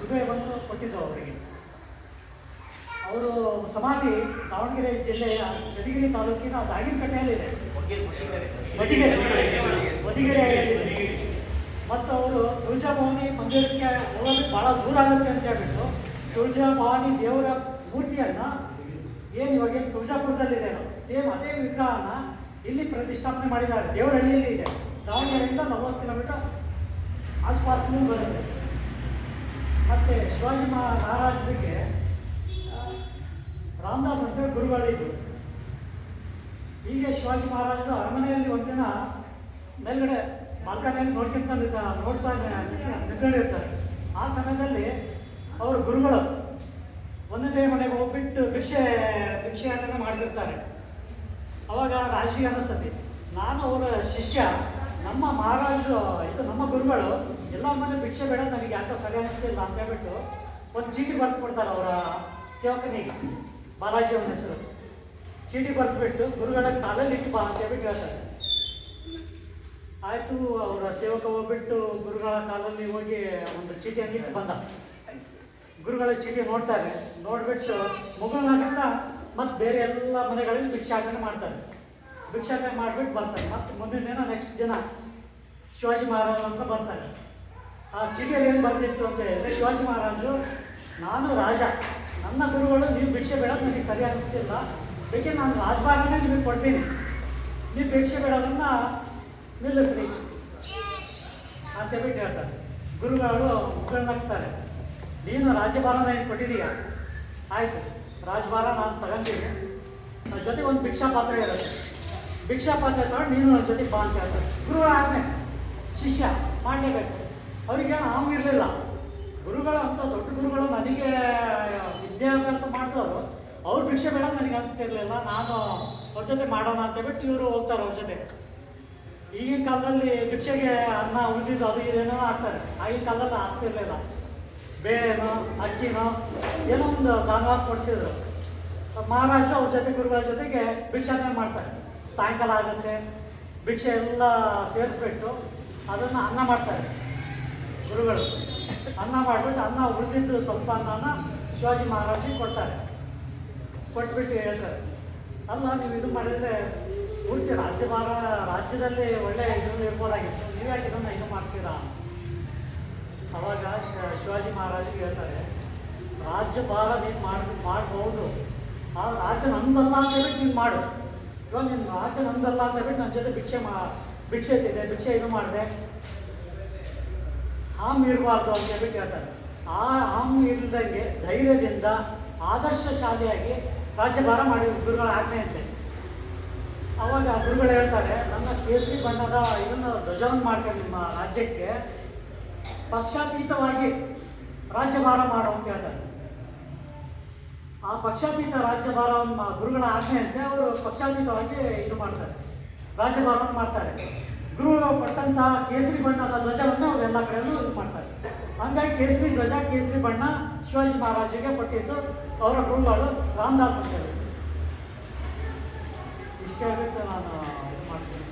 ಸುಬೇವನ್ನು ಕೊಟ್ಟಿದ್ದರು ಅವರಿಗೆ. ಅವರು ಸಮಾಧಿ, ದಾವಣಗೆರೆ ಜಿಲ್ಲೆಯ ಚನ್ನಗಿರಿ ತಾಲೂಕಿನ ದಾಗಿನಕಟ್ಟೆಯಲ್ಲಿದೆ. ಮದಿಗೆರೆ ಮದಿಗೆರೆಯಲ್ಲಿದೆ ಮತ್ತು ಅವರು ತುಳಜಾಭವಾನಿ ಮಂದಿರಕ್ಕೆ ಹೋಗೋದು ಭಾಳ ದೂರ ಆಗುತ್ತೆ ಅಂತ ಹೇಳ್ಬಿಟ್ಟು ತುಳಜಾಭವಾನಿ ದೇವರ ಮೂರ್ತಿಯನ್ನು ಏನು ಇವಾಗ ಏನು ತುಳಜಾಪುರದಲ್ಲಿದೆ ಸೇಮ್ ಅದೇ ವಿಗ್ರಹನ ಇಲ್ಲಿ ಪ್ರತಿಷ್ಠಾಪನೆ ಮಾಡಿದ್ದಾರೆ. ದೇವರಹಳ್ಳಿಯಲ್ಲಿ ಇದೆ. ದಾವಣಗೆರೆಯಿಂದ ನಲವತ್ತು ಕಿಲೋಮೀಟರ್ ಆಸ್ಪಾಸ್ನಲ್ಲಿ ಬರುತ್ತೆ. ಮತ್ತು ಶಿವಾಜಿ ಮಹಾರಾಜರಿಗೆ ರಾಮದಾಸ್ ಅಂತ ಗುರುಗಳಿದ್ರು ಹೀಗೆ ಶಿವಾಜಿ ಮಹಾರಾಜರು ಅರಮನೆಯಲ್ಲಿ ಒಂದಿನ ಮೇಲ್ಗಡೆ ಬಾಲ್ಕನಿಯಲ್ಲಿ ನೋಡ್ಕೊಂತ ನೋಡ್ತಾ ನಿಂತ್ಕೊಂಡಿರ್ತಾರೆ. ಆ ಸಮಯದಲ್ಲಿ ಅವರು ಗುರುಗಳು ಒಂದನೇ ಮನೆಗೆ ಹೋಗ್ಬಿಟ್ಟು ಭಿಕ್ಷೆ ಭಿಕ್ಷೆಯನ್ನು ಮಾಡ್ತಿರ್ತಾರೆ. ಅವಾಗ ರಾಜಿ ಅನ್ನಿಸ್ತದೆ. ನಾನು ಅವರ ಶಿಷ್ಯ. ನಮ್ಮ ಮಹಾರಾಜರು, ಇದು ನಮ್ಮ ಗುರುಗಳು ಎಲ್ಲ ಮನೆ ಭಿಕ್ಷೆ ಬೇಡ ನನಗೆ ಯಾಕೋ ಸರಿ ಅನಿಸ್ತಿಲ್ಲ ಅಂತ ಹೇಳ್ಬಿಟ್ಟು ಒಂದು ಚೀಟಿ ಬರೆದು ಕೊಡ್ತಾರೆ ಅವರ ಸೇವಕನಿಗೆ, ಬಾಲಾಜಿ ಅವನ ಹೆಸರು. ಚೀಟಿ ಬರೆದ್ಬಿಟ್ಟು ಗುರುಗಳ ಕಾಲಲ್ಲಿ ಇಟ್ಟು ಬಾ ಅಂತ ಹೇಳ್ಬಿಟ್ಟು ಹೇಳ್ತಾರೆ. ಆಯಿತು, ಅವರ ಸೇವಕ ಹೋಗ್ಬಿಟ್ಟು ಗುರುಗಳ ಕಾಲಲ್ಲಿ ಹೋಗಿ ಒಂದು ಚೀಟಿಯನ್ನು ಇಟ್ಟು ಬಂದ. ಗುರುಗಳ ಚೀಟಿ ನೋಡ್ತಾರೆ, ನೋಡಿಬಿಟ್ಟು ಮುಗುಳ್ನಾಗುತ್ತಾ ಮತ್ತು ಬೇರೆ ಎಲ್ಲ ಮನೆಗಳಲ್ಲಿ ಭಿಕ್ಷಾಟನೆ ಮಾಡ್ತಾರೆ. ಭಿಕ್ಷಾಟನೆ ಮಾಡಿಬಿಟ್ಟು ಬರ್ತಾರೆ. ಮತ್ತು ಮುಂದಿನ ದಿನ ನೆಕ್ಸ್ಟ್ ದಿನ ಶಿವಾಜಿ ಮಹಾರಾಜ ಅಂತ ಬರ್ತಾರೆ. ಆ ಚೀಟಿಯಲ್ಲಿ ಏನು ಬಂದಿತ್ತು ಅಂತ ಹೇಳಿದ್ರೆ, ಶಿವಾಜಿ ಮಹಾರಾಜರು ನಾನು ರಾಜ. ನನ್ನ ಗುರುಗಳು ನೀವು ಭಿಕ್ಷೆ ಬೇಡೋದು ನನಗೆ ಸರಿ ಅನಿಸ್ತಿಲ್ಲ. ಬೇಕೆ ನಾನು ರಾಜಭಾರನೇ ನಿಮಗೆ ಕೊಡ್ತೀನಿ. ನೀವು ಭಿಕ್ಷೆ ಬೇಡೋದನ್ನು ನಿಲ್ಲಿಸ್ರಿ. ಅಂತೇಳ್ಬಿಟ್ಟು ಹೇಳ್ತಾರೆ. ಗುರುಗಳು ಮುಗಳನ್ನಾಗ್ತಾರೆ ನೀನು ರಾಜ್ಯಭಾರ ಏನು ಕೊಟ್ಟಿದೀಯ ಆಯಿತು. ರಾಜಭಾರ ನಾನು ತಗೊಂತೀನಿ ನನ್ನ ಜೊತೆಗೆ ಒಂದು ಭಿಕ್ಷಾ ಪಾತ್ರ ಇರುತ್ತೆ. ಭಿಕ್ಷಾ ಪಾತ್ರ ತಗೊಂಡು ನೀನು ನನ್ನ ಜೊತೆ ಬಾ ಅಂತ ಹೇಳ್ತಾರೆ. ಗುರು ಆಜ್ಞೆ, ಶಿಷ್ಯ, ಮಾಡಲೇಬೇಕು. ಅವ್ರಿಗೇನು ಆಮ್ ಇರಲಿಲ್ಲ. ಗುರುಗಳು ಅಂತ ದೊಡ್ಡ ಗುರುಗಳು ನನಗೆ ವಿದ್ಯಾಭ್ಯಾಸ ಮಾಡಿದವರು, ಅವ್ರು ಭಿಕ್ಷೆ ಬೇಡ ನನಗೆ ಅನಿಸ್ತಿರ್ಲಿಲ್ಲ ನಾನು ಅವ್ರ ಜೊತೆ ಮಾಡೋಣ ಅಂತ ಬಿಟ್ಟು ಇವರು ಹೋಗ್ತಾರೆ ಅವ್ರ ಜೊತೆ. ಈಗಿನ ಕಾಲದಲ್ಲಿ ಭಿಕ್ಷೆಗೆ ಅನ್ನ ಉಳಿದಿದ್ದು ಅದು ಇದೇನೋ ಹಾಕ್ತಾರೆ. ಆಗಿನ ಕಾಲದಲ್ಲಿ ಆಗ್ತಿರ್ಲಿಲ್ಲ ಬೇರೆನೋ, ಅಕ್ಕಿನೋ, ಏನೋ ಒಂದು ದಾನ ಕೊಡ್ತಿದ್ರು. ಮಹಾರಾಷ್ಟ್ರ ಅವ್ರ ಜೊತೆ, ಗುರುಗಳ ಜೊತೆಗೆ ಭಿಕ್ಷಾನೇ ಮಾಡ್ತಾರೆ. ಸಾಯಂಕಾಲ ಆಗುತ್ತೆ ಭಿಕ್ಷೆ ಎಲ್ಲ ಸೇರಿಸ್ಬಿಟ್ಟು ಅದನ್ನು ಅನ್ನ ಮಾಡ್ತಾರೆ ಗುರುಗಳು. ಅನ್ನ ಮಾಡಿಬಿಟ್ಟು ಅನ್ನ ಉಳಿದಿದ್ದು ಸ್ವಲ್ಪ ಅನ್ನನ ಶಿವಾಜಿ ಮಹಾರಾಜಿಗೆ ಕೊಡ್ತಾರೆ. ಕೊಟ್ಬಿಟ್ಟು ಹೇಳ್ತಾರೆ. ಅಲ್ಲ, ನೀವು ಇದು ಮಾಡಿದರೆ ಪೂರ್ತಿ ರಾಜ್ಯ ರಾಜ್ಯದಲ್ಲಿ ಒಳ್ಳೆ ಇದು ಇರ್ಬೋದಾಗಿತ್ತು. ನೀವ್ಯಾಕೆ ಇದನ್ನು ಇದು ಮಾಡ್ತೀರಾ? ಅವಾಗ ಶಿವಾಜಿ ಮಹಾರಾಜಿಗೆ ಹೇಳ್ತಾರೆ ರಾಜ್ಯಭಾರ ನೀನು ಮಾಡಿ, ಮಾಡ್ಬೋದು. ಆ ರಾಜ್ಯ ನಮ್ದಲ್ಲ ಅಂತ ಹೇಳಿ ಮಾಡು. ಇವಾಗ ನಿನ್ನ ರಾಜ್ಯ ನಂದಲ್ಲ ಅಂತ ಹೇಳ್ಬಿಟ್ಟು ನನ್ನ ಜೊತೆ ಭಿಕ್ಷೆ ಮಾ ಭಿಕ್ಷೆ ಇದ್ದಿದೆ ಭಿಕ್ಷೆ ಇದು ಮಾಡಿದೆ. ಹಾಮ್ ಇರಬಾರ್ದು ಅಂತ ಹೇಳ್ಬಿಟ್ಟು ಹೇಳ್ತಾರೆ ಆ ಹಾಮ್ ಇಲ್ದಂಗೆ ಧೈರ್ಯದಿಂದ, ಆದರ್ಶ ಶಾಲೆಯಾಗಿ ರಾಜ್ಯಭಾರ ಮಾಡಿ ಗುರುಗಳ ಆಜ್ಞೆ ಅಂತೆ. ಅವಾಗ ಗುರುಗಳು ಹೇಳ್ತಾರೆ, ನನ್ನ ಕೇಸರಿ ಬಣ್ಣದ ಇದನ್ನು ಧ್ವಜವನ್ನು ಮಾಡ್ತಾರೆ ನಿಮ್ಮ ರಾಜ್ಯಕ್ಕೆ. ಪಕ್ಷಾತೀತವಾಗಿ ರಾಜ್ಯಭಾರ ಮಾಡು ಅಂತ ಹೇಳ್ತಾರೆ. ಆ ಪಕ್ಷಾತೀತ ರಾಜ್ಯಭಾರವನ್ನು ಗುರುಗಳ ಆಜ್ಞೆಯಂತೆ ಅವರು ಪಕ್ಷಾತೀತವಾಗಿ ಇದು ಮಾಡ್ತಾರೆ. ರಾಜ್ಯಭಾರವನ್ನು ಮಾಡ್ತಾರೆ. ಗುರುಗಳು ಕೊಟ್ಟಂತಹ ಕೇಸರಿ ಬಣ್ಣದ ಧ್ವಜವನ್ನು ಅವರು ಎಲ್ಲ ಕಡೆಯಲ್ಲೂ ಇದು ಮಾಡ್ತಾರೆ. ಹಂಗಾಗಿ ಕೇಸರಿ ಧ್ವಜ, ಕೇಸರಿ ಬಣ್ಣ ಶಿವಾಜಿ ಮಹಾರಾಜರಿಗೆ ಕೊಟ್ಟಿದ್ದು ಅವರ ಗುರುಗಳು ರಾಮದಾಸ್ ಅಂತ ಹೇಳಿ ಇಷ್ಟೇ ಆಗುತ್ತೆ ನಾನು ಇದು ಮಾಡ್ತೀನಿ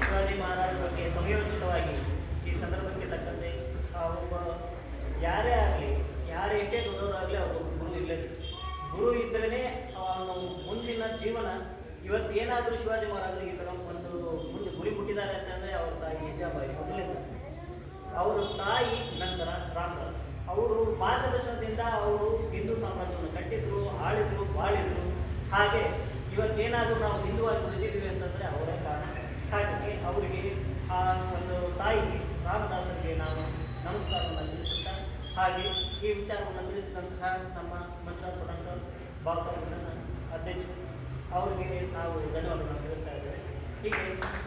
ಶಿವಾಜಿ ಮಹಾರಾಜರ ಬಗ್ಗೆ ಸಂಯೋಜಿತವಾಗಿ ಈ ಸಂದರ್ಭಕ್ಕೆ ತಕ್ಕಂತೆ ಆ ಒಬ್ಬ ಯಾರೇ ಆಗಲಿ, ಯಾರು ಎಷ್ಟೇ ದೊಡ್ಡವರಾಗಲಿ ಅವರು ಗುರು ಇರಲಿ. ಗುರು ಇದ್ರೇ ಅವನು ಮುಂದಿನ ಜೀವನ. ಇವತ್ತು ಏನಾದರೂ ಶಿವಾಜಿ ಮಹಾರಾಜರಿಗೆ ಈ ಥರ ಒಂದು ಮುಂದೆ ಗುರಿ ಮುಟ್ಟಿದ್ದಾರೆ ಅಂತಂದರೆ ಅವ್ರ ತಾಯಿ ನಿಜಾಬಾಯಿ ಮೊದಲಿಂದ ಅವರ ತಾಯಿ ನಂತರ ರಾಮದಾಸ್. ಅವರು ಮಾರ್ಗದರ್ಶನದಿಂದ ಅವರು ಹಿಂದೂ ಸಾಮ್ರಾಜ್ಯವನ್ನು ಕಟ್ಟಿದ್ರು, ಆಳಿದ್ರು, ಬಾಳಿದ್ರು. ಹಾಗೆ ಇವತ್ತೇನಾದರೂ ನಾವು ಹಿಂದೂವಾಗಿ ಉಳಿದಿದ್ದೀವಿ ಅಂತಂದರೆ ಅವರೇ ಕಾರಣ. ಹಾಗಾಗಿ ಅವರಿಗೆ ಆ ಒಂದು ತಾಯಿ ಹಾಗೆ ಈ ವಿಚಾರವನ್ನು ತಿಳಿಸಿದಂತಹ ನಮ್ಮ ಮಂತ್ರಾಪುರ ಬಾಬಾ ಅಧ್ಯಕ್ಷರು. ಅವರಿಗೆ ನಾವು ಧನ್ಯವಾದಗಳನ್ನು ತಿಳಿಸ್ತಾ ಇದ್ದೇವೆ. ಹೀಗೆ